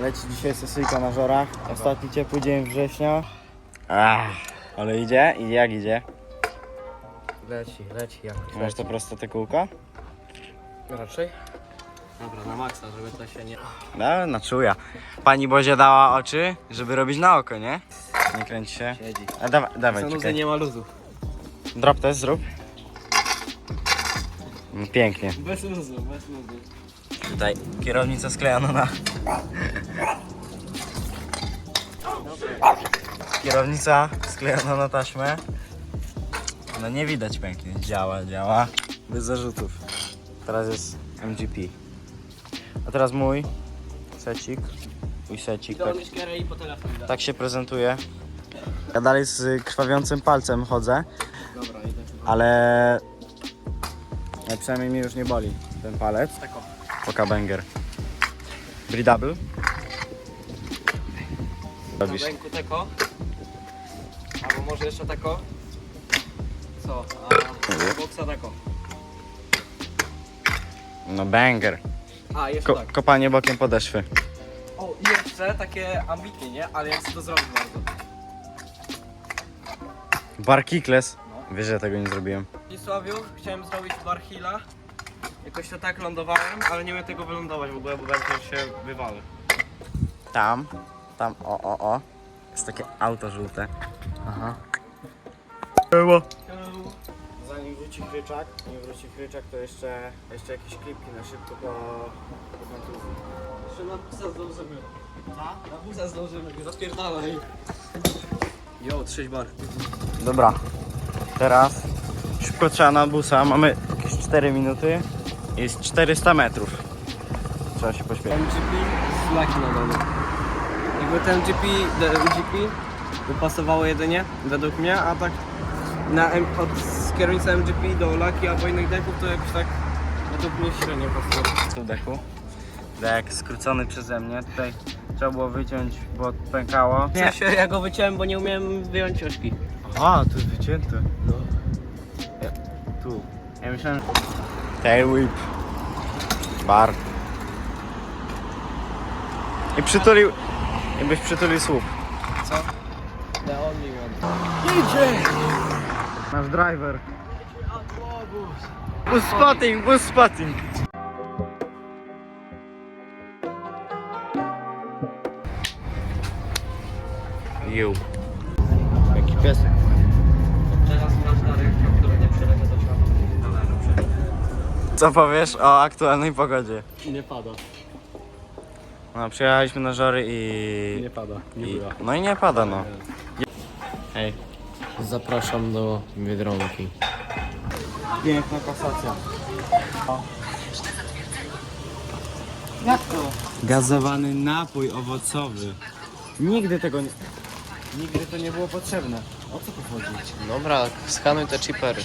Leci dzisiaj sesyjka na żorach. Ostatni ciepły dzień września. Ach, ale idzie? I jak idzie? Leci, leci jak Masz to prosto te kółko? Raczej? Dobra, na maksa, żeby to się nie... No, na czuja. Pani Bozia dała oczy, żeby robić na oko, nie? Nie kręć się. Siedzi. A dawaj, dawaj, Sanuzy czekaj. nie ma luzu. Drop test zrób. No, Pięknie. Bez luzu, bez luzu. Tutaj kierownica sklejona na... Kierownica sklejona na taśmę. No nie widać pięknie. Działa, działa. Bez zarzutów. Teraz jest MGP. A teraz mój secik. Mój secik. Tak, da. tak się prezentuje. Ja dalej z krwawiącym palcem chodzę, Dobra, idę. ale... ale przynajmniej mnie już nie boli ten palec. Poka banger. Breedable. Na Robisz. ręku tako. Albo może jeszcze tako. Co? A boksa tako. No banger. A, jeszcze Ko tak. kopanie bokiem podeszwy. O, i jeszcze takie ambitnie, nie? Ale jak chcę to zrobić bardzo. Bar kickless. No. Wiesz, że ja tego nie zrobiłem. Wisławiu chciałem zrobić barhila. Jakoś to tak lądowałem, ale nie umiem tego wylądować w ogóle, bo bardzo się wywalę. Tam, tam, o, o, o. Jest takie auto żółte. Aha. Było. Zanim wróci kryczak, nie wróci kryczak, to jeszcze, jeszcze jakieś klipki na szybko po, po kontuzji. Jeszcze na busa zdążymy. Co? Na busa zdążymy, zapierdalaj. Jo, 6 bar. Dobra, teraz szybko trzeba na busa. Mamy jakieś 4 minuty. Jest 400 metrów. Trzeba się pośpieszyć. MGP z laki na dole. Jakby ten GP, MGP pasowało jedynie, według mnie, a tak na M, od kierownicy MGP do laki albo innych deków to jakoś tak według mnie średnio pasuje. w deku. Dek skrócony przeze mnie. Tutaj trzeba było wyciąć, bo pękało. W sensie ja go wyciąłem, bo nie umiałem wyjąć ośki. Aha, tu jest wycięte. No. Ja, tu. Ja myślałem... Tail whip. Bar. I przytulił... Jakbyś przytulił słup. Co? The only one. Nasz driver. Bus spotting, bus spotting. Ju. Jaki piesek. Teraz masz dalej, który nie przelecie do świata. Co powiesz o aktualnej pogodzie? Nie pada. No, przyjechaliśmy na żory i... Nie pada. i... No i nie pada, no. Hej. Zapraszam do Biedronki. Piękna kasacja. Jak to? Gazowany napój owocowy. Nigdy tego nie... Nigdy to nie było potrzebne. O co tu chodzi? Dobra, skanuj te chipery.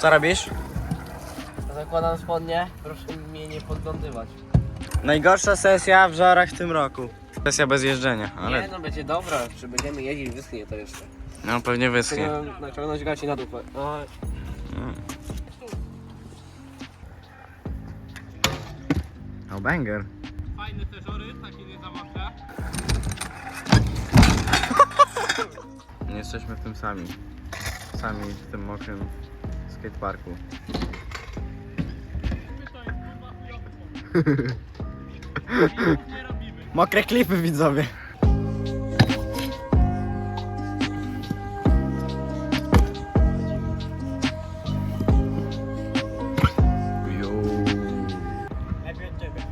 Co robisz? Zakładam spodnie, proszę mnie nie podglądywać. Najgorsza sesja w żarach w tym roku. Sesja bez jeżdżenia, ale Nie no, będzie dobra, czy będziemy jeździć, wyschnie to jeszcze. no pewnie wyschnie. Naciągnąć gaci na dupę. O, Oh banger. Fajne te żory, takie nie zamawcze. Nie jesteśmy w tym sami. Sami w tym mokrym skateparku. Mokre klipy widzowie. Lepiej od ciebie.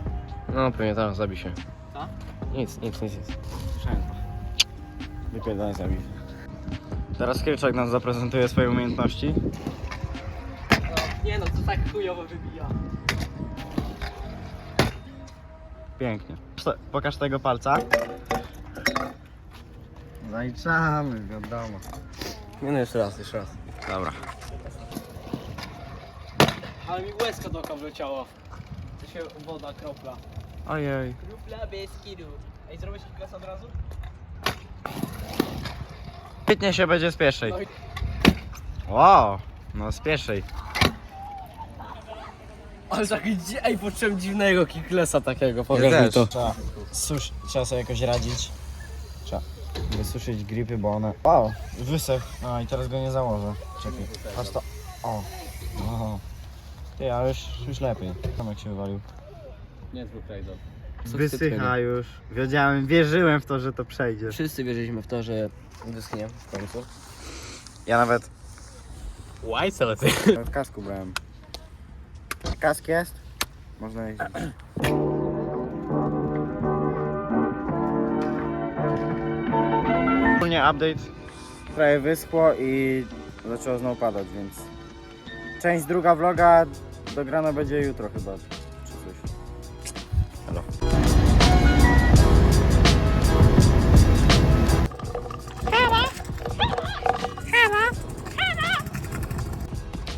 No pewnie tam zabi się. Co? Nic, nic, nic, nic. Słyszałem to. Wypierdalaj zabił. Teraz Kryczak nam zaprezentuje swoje umiejętności. nie no, to tak chujowo wybija. Pięknie. Pokaż tego palca. Zaliczamy, wiadomo. Nie no, jeszcze raz, jeszcze raz. Dobra. Ale mi łezka do oka wleciała. To się woda kropla. Ojej. Kropla bez kidu. Ej, zrobisz klas od razu? Świetnie się będzie z pierwszej. No Wow, no z pierwszej. Ale tak gdzie? Ej, poczułem dziwnego kicklessa takiego, pokaż mi to. Trzeba, susz, trzeba sobie jakoś radzić. Trzeba wysuszyć gripy, bo one... Wow, wysech. A i teraz go nie założę. Czekaj, patrz to. O. o. Ty, ale już, już lepiej. Tam jak się wywalił. Nie zły Krajdon. Wysycha już. Wiedziałem, wierzyłem w to, że to przejdzie. Wszyscy wierzyliśmy w to, że wyschnie w końcu. Ja nawet Łajce lecę. w kasku brałem. Kask jest? Można jeździć. Ogólnie update prawie wyschło i zaczęło znowu padać, więc część druga vloga dograna będzie jutro chyba, czy coś. Hello.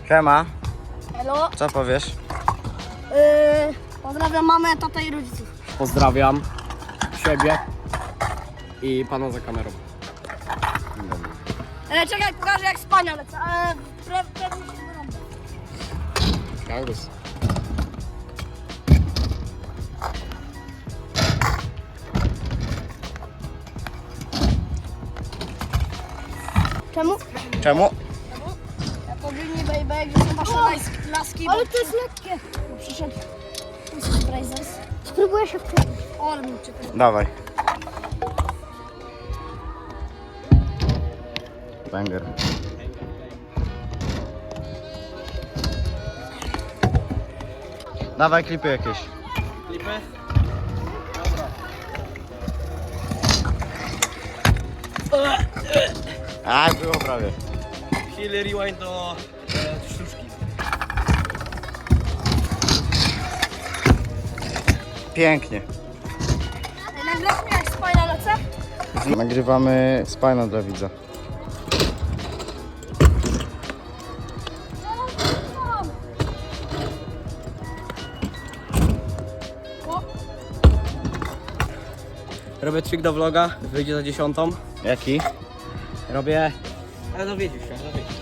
Siema, Hello, co powiesz? Yy, pozdrawiam mamę, tatę i rodziców. Pozdrawiam siebie i pana za kamerą. E, czekaj, pokażę jak spania lecę, ale pre, wyrąbę. Kangus. Czemu? Czemu? Ja powinni baby, gdzie są wasze las- laski. Ale to jest lekkie. Przyszedł. Brazers. Spróbuję się wkleić. O, ale mi czekaj. Dawaj. Banger. Dawaj klipy jakieś. Klipy? A, było prawie. Chwilę rewind do e, sztuczki. Pięknie. Nagrasz mi jak spania lecę? Nagrywamy spina dla widza. Robię trik do vloga, wyjdzie za dziesiątą. Jaki? Robię... Ale dowiedział się, dowiedział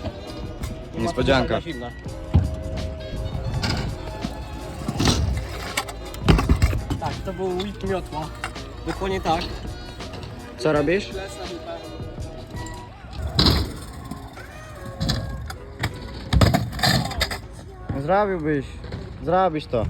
się. Niespodzianka. Tak, to był whip miotła. Dokładnie tak. Co robisz? Les na dupę. Zrobiłbyś. Zrobisz to.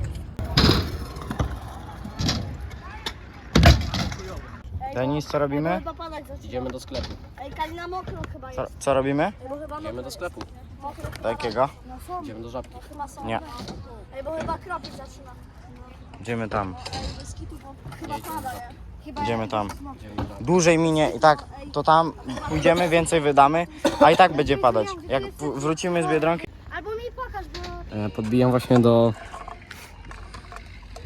Denis, co robimy? Chyba padać zaczyna. Idziemy do sklepu. Ej, Kalina mokro chyba Co, jest. co robimy? Ej, bo chyba Idziemy mokro do sklepu. Mokro chyba. Takiego? No są. Idziemy do żabki. Chyba są. Nie. Ej, bo chyba kropić zaczyna. Idziemy tam. Ej, bez kitu, bo chyba pada, nie? Chyba Idziemy tam. Dłużej minie i tak to tam pójdziemy, więcej wydamy, a i tak będzie padać. Jak w- wrócimy z Biedronki, Albo mi pokaż, bo... E, Podbijam właśnie do...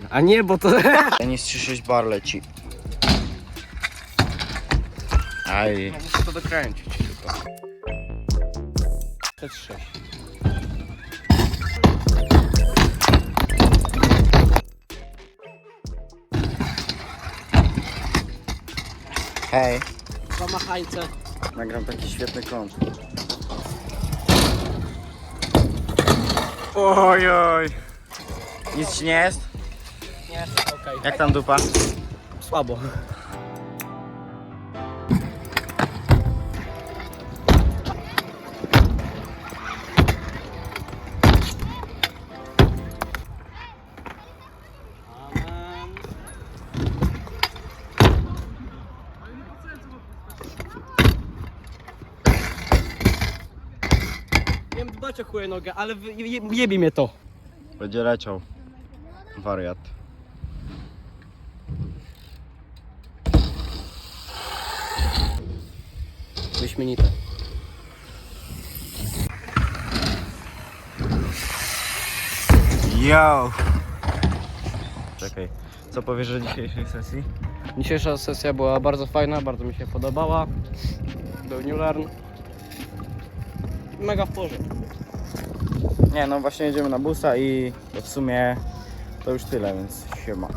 A nie, bo to... Denis 36 bar leci. Aj. Muszę to dokręcić tylko. 6. Hej, Zamachajce. nagram taki świetny kąt. Oj, oj. Nic ci nie jest? Nie, okej. Jak tam dupa? Słabo. Nie wiem, dbać o chuje nogę, ale wy- je, jebie mnie to. Będzie leciał. Wariat. Wyśmienite. Yo! Czekaj, co powiesz o dzisiejszej sesji? Dzisiejsza sesja była bardzo fajna, bardzo mi się podobała. Był New Learn. Mega w porządku. Nie, no właśnie jedziemy na busa i w sumie to już tyle, więc siema.